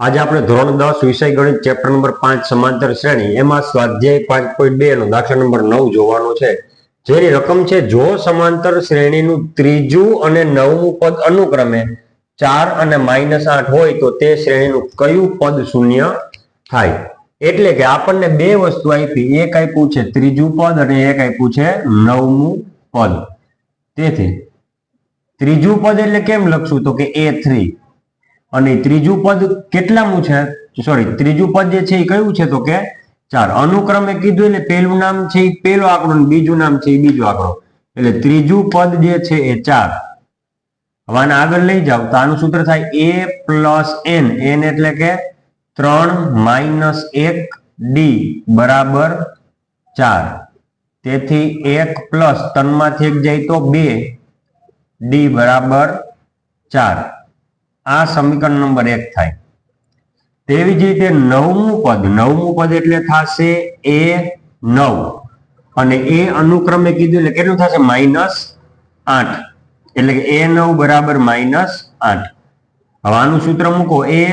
આજે આપણે ધોરણ દસ વિષય ગણિત ચેપ્ટર નંબર પાંચ સમાંતર શ્રેણી, એમાં સ્વાધ્યાય પાંચ પોઈન્ટ બે નો દાખલા નંબર નવ જોવાનો છે. જેની રકમ છે, જો સમાંતર શ્રેણીનું ત્રીજું અને નવમું પદ અનુક્રમે ચાર અને માઇનસ આઠ હોય તો તે શ્રેણીનું કયું પદ શૂન્ય થાય? એટલે કે આપણને બે વસ્તુ આપી, એક આપ્યું છે ત્રીજું પદ અને એક આપ્યું છે નવમું પદ. તેથી, ત્રીજું પદ એટલે કેમ લખશું? તો કે એ થ્રી અને ત્રીજું પદ કેટલામું છે? સોરી ત્રીજું પદ જે છે એ કયું છે? તો કે ચાર. અનુક્રમે કીધું એટલે પહેલું નામ છે એ પહેલો આંકડો અને બીજું નામ છે એ બીજો આંકડો. એટલે ત્રીજું પદ જે છે એ ચાર. હવે આને આગળ લઈ જાવ તો આનું સૂત્ર થાય એ પ્લસ એન. એન એટલે કે ત્રણ માઇનસ એક ડી બરાબર ચાર. તેથી એક પ્લસ ત્રણમાંથી એક જાય તો બે ડી બરાબર ચાર. આ સમીકરણ નંબર એક થાય. તેવી જ રીતે નવમું પદ નવમું પદ એટલે થશે એ નવ. અને એ અનુક્રમે કીધું એટલે કેટલું થશે? માઇનસ આઠ. એટલે કે એ નવ બરાબર માઇનસ આઠ. હવે આનું સૂત્ર મૂકો. એ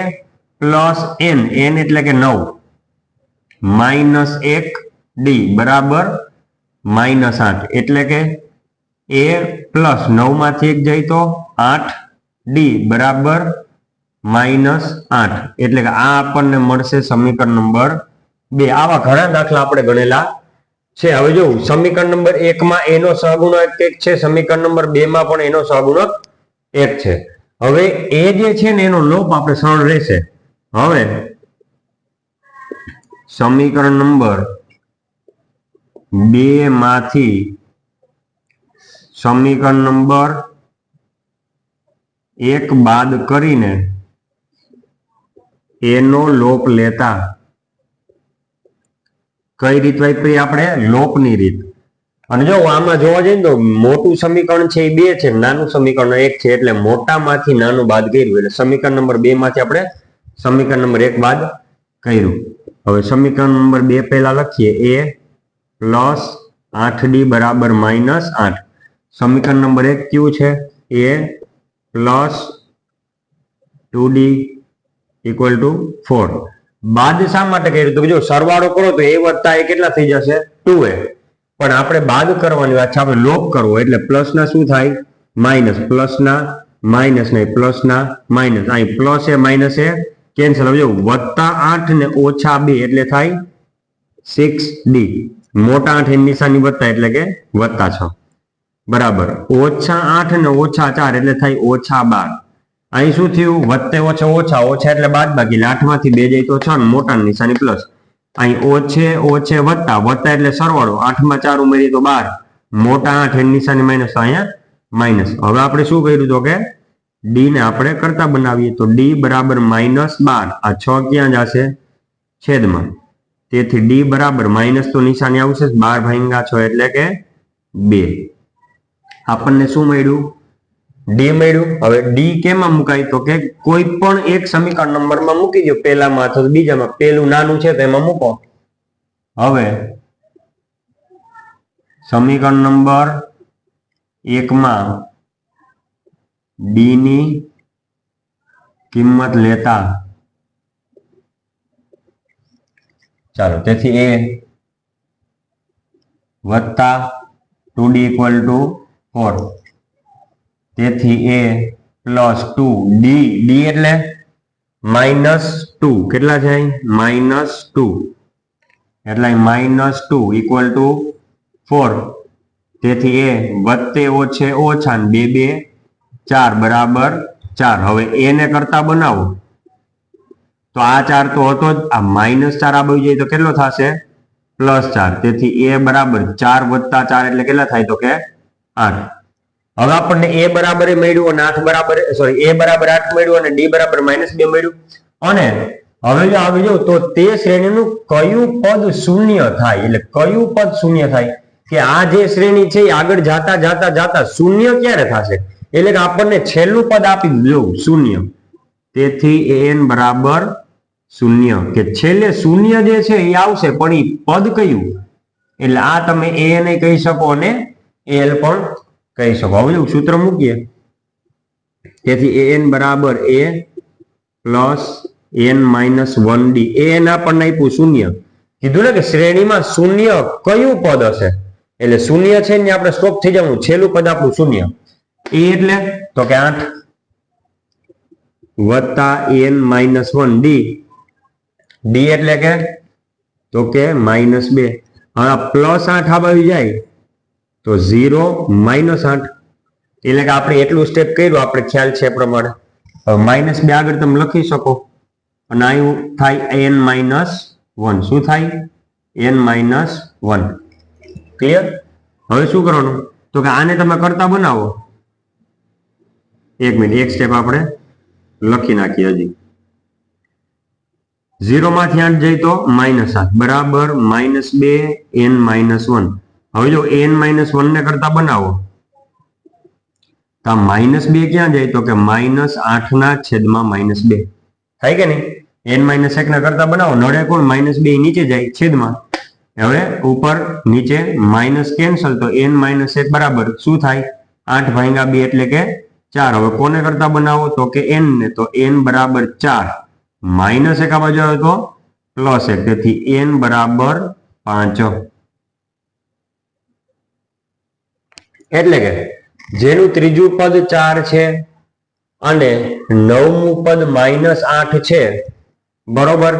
પ્લસ એન. એન એટલે કે નવ. માઇનસ એક ડી બરાબર માઇનસ આઠ. એટલે કે એ પ્લસ નવમાંથી એક જાય તો આઠ ડી બરાબર માઇનસ આઠ. એટલે કે આ આપણને મળશે સમીકરણ નંબર બે. આવા ઘણા દાખલા આપણે ગણેલા છે. હવે જો સમીકરણ નંબર એકમાં એનો સહગુણક એક છે, સમીકરણ નંબર બે માં પણ એનો સહગુણક એક છે. હવે એ જે છે ને એનો લોપ આપણે સરળ રહેશે. હવે સમીકરણ નંબર બે માંથી સમીકરણ નંબર એક બાદ કરીને એનો લોપ લેતા. કઈ રીત વાપરી આપણે? લોપની રીત. અને જો આમાં જોવા જઈએ તો મોટું સમીકરણ છે એ બે છે, નાનું સમીકરણ એક છે, એટલે મોટામાંથી નાનું બાદ કર્યું. એટલે સમીકરણ નંબર બે માંથી આપણે સમીકરણ નંબર એક બાદ કર્યું. હવે સમીકરણ નંબર બે પહેલા લખીએ. એ પ્લસ આઠ ડી બરાબર માઇનસ આઠ. સમીકરણ નંબર એક કયું છે? A plus two D equal to four બાદ શા માટે કર્યું? તો જો સરવાળો કરો તો એ વત્તા એ કેટલા થઈ જશે? ટુ એ પણ આપણે બાદ કરવાની વાત છે, આપણે લોપ કરવો એટલે પ્લસ ના શું થાય? માઇનસ પ્લસ ના માઇનસ નહીં પ્લસ ના માઇનસ અહીં plus A minus A cancel હવે જો વત્તા આઠ ને ઓછા બે એટલે થાય સિક્સ ડી મોટા આઠ એની નિશાની વત્તા એટલે કે વત્તા છ. બરાબર. ઓછા આઠ ને ઓછા ચાર એટલે થાય ઓછા બાર. અહીં શું થયું? વધતે ઓછા ઓછા ઓછા એટલે બાદ બાકી આઠમાંથી બે જાય તો છ ને મોટા નિશાની પ્લસ અહીં ઓછે ઓછે વત્તા વત્તા એટલે સરવાળો. આઠમાં ચાર ઉમેરીએ તો બાર. મોટા આઠ એની નિશાની માઇનસ અહીંયા માઇનસ હવે આપણે શું કર્યું તો કે ડી ને આપણે કરતા બનાવીએ તો ડી બરાબર માઇનસ બાર. આ છ ક્યાં જશે? છેદમાં. તેથી ડી બરાબર માઇનસ તો નિશાની આવશે બાર ભાંગા છ એટલે કે બે. આપણને શું મળ્યું? ડી મળ્યું. હવે ડી કેમાં મુકાય? તો કે કોઈ પણ એક સમીકરણ નંબરમાં મૂકી દો. પહેલામાં અથવા બીજામાં. પેલું નાનું છે તો એમાં મૂકો. હવે સમીકરણ નંબર એકમાં ડી ની કિંમત લેતા. ચાલો, તેથી એ વત્તા two D equal to four તેથી A plus two D D એટલે માઇનસ ટુ કેટલા છે માઇનસ ટુ એટલે minus two equal to four તેથી એ વત્તે ઓછે ઓછા ને બે બે, ચાર બરાબર ચાર. હવે એને કરતા બનાવો. તો આ ચાર તો હતો જ. આ માઇનસ ચાર આ બાજુ જાય તો કેટલો થશે? પ્લસ ચાર. તેથી એ બરાબર ચાર વત્તા ચાર એટલે કેટલા થાય તો કે આઠ. હવે આપણને એ બરાબર મળ્યું અને આઠ બરાબર સોરી એ બરાબર આઠ મળ્યું અને ડી બરાબર માઇનસ બે મળ્યું. અને હવે જો આવી જાવ તો તે શ્રેણીનું કયું પદ શૂન્ય થાય? એટલે કયું પદ શૂન્ય થાય? કે આ જે શ્રેણી છે એ આગળ જાતા જાતા જાતા શૂન્ય ક્યારે થશે? એટલે કે આપણને છેલ્લું પદ આપી દેવું શૂન્ય. તેથી એન બરાબર શૂન્ય. કે છેલ્લે શૂન્ય જે છે એ આવશે, પણ એ પદ કયું? એટલે આ તમે એ કહી શકો અને એલ પણ કહી શકો. હવે જો સૂત્ર મૂકીએ. તેથી એ એન બરાબર A plus N minus one D. N આપણને આપ્યું શૂન્ય. કીધું ને કે શ્રેણીમાં શૂન્ય કયું પદ હશે? એટલે શૂન્ય છે ને આપણે સ્ટોપ થઈ જવાનું. છેલ્લું પદ આપણું શૂન્ય. એ એટલે તો કે આઠ વત્તા N minus one D. D એટલે કે તો કે માઇનસ બે. હવે પ્લસ આઠ આવી જાય. તો ઝીરો માઇનસ આઠ. એટલે કે આપણે એટલું સ્ટેપ કર્યું, આપણે ખ્યાલ છે પ્રમાણે. માઇનસ બે આગળ તમે લખી શકો. અને આવ્યું થાય એન માઇનસ વન શું થાય? એન માઇનસ વન ક્લિયર હવે શું કરવાનું? તો કે આને તમે કરતા બનાવો. એક મિનિટ એક સ્ટેપ આપણે લખી નાખીએ હજી. ઝીરો માંથી આઠ જાય તો માઇનસ આઠ. બરાબર માઇનસ બે એન માઇનસ વન હવે જો એન માઇનસ વન ને કરતા બનાવો, તો માઇનસ બે ક્યાં જાય? તો કે માઇનસ આઠ ના છેદમાં માઇનસ બે. થાય કે નહીં? એન માઇનસ એક ના કરતા બનાવો નડે કોણ માઇનસ બે નીચે જાય, છેદમાં. હવે ઉપર નીચે માઇનસ કેન્સલ તો એન માઇનસ એક બરાબર શું થાય? આઠ ભાંગા બે એટલે કે ચાર. હવે કોને કરતા બનાવો? તો કે એન ને. તો એન બરાબર ચાર. માઇનસ એક આ બાજુ આવે તો પ્લસ એક. તેથી એન બરાબર પાંચ. એટલે કે જેનું ત્રીજું પદ ચાર છે અને નવમું પદ માઇનસ આઠ છે. બરોબર?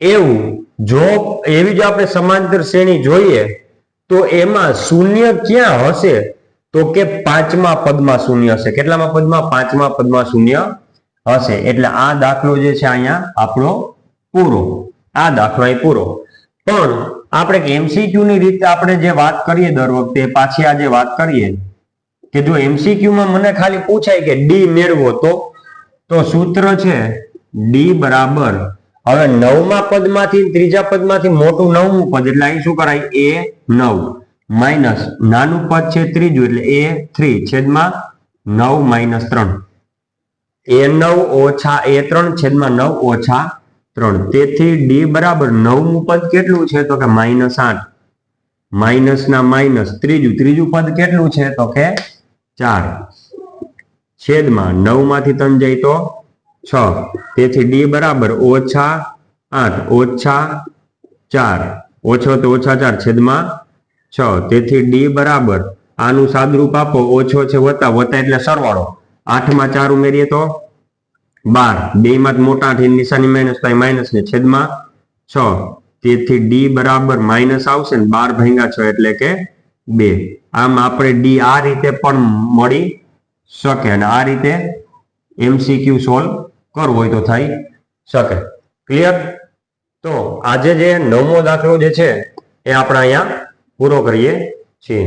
એવું જો, એવી જો આપણે સમાંતર શ્રેણી જોઈએ, તો એમાં શૂન્ય ક્યાં હશે? તો કે પાંચમા પદમાં શૂન્ય હશે. કેટલામાં પદમાં? પાંચમા પદમાં શૂન્ય હશે. એટલે આ દાખલો જે છે અહીંયા આપણો પૂરો. આ દાખલો અહીં પૂરો. પણ આપણે એમસીક્યુ ની રીતે આપણે જે વાત કરીએ દર વખતે પાછી આજે વાત કરીએ કે જો એમસીક્યુ માં મને ખાલી પૂછાય કે ડી મેળવો તો તો સૂત્ર છે ડી બરાબર. હવે નવમા પદમાંથી ત્રીજા પદમાંથી મોટું નવમું પદ, એટલે અહીં શું કરાય? એ નવ. માઇનસ નાનું પદ છે ત્રીજું, એટલે એ થ્રી. છેદમાં નવ માઇનસ ત્રણ. એ નવ ઓછા એ ત્રણ, છેદમાં નવ ઓછા ત્રણ. તેથી ડી બરાબર નવમું પદ કેટલું છે? તો કે માઇનસ આઠ. માઇનસ ના માઇનસ ત્રીજું. ત્રીજું પદ કેટલું છે? તો કે ચાર. છેદમાં નવમાંથી ત્રણ જાય તો છ. તેથી ડી બરાબર ઓછા આઠ. ઓછા ચાર. ઓછો તો ઓછા ચાર. છેદમાં છ. તેથી ડી બરાબર આનું સાદરૂપ આપો. ઓછો છે વત્તા. વત્તા એટલે સરવાળો. આઠમાં ચાર ઉમેરીએ તો બાર. બે માં મોટા આઠ નિશાની માઇનસ થાય માઇનસ ને છેદમાં છ. તેથી ડી બરાબર માઇનસ આવશે ને બાર ભાંગા છ એટલે કે બે. આમ આપણે ડી આ રીતે પણ મળી શકે અને આ રીતે એમસીક્યુ સોલ્વ કરવો હોય તો થઈ શકે. ક્લિયર તો આજે જે નવમો દાખલો જે છે, એ આપણે અહીંયા પૂરો કરીએ છીએ.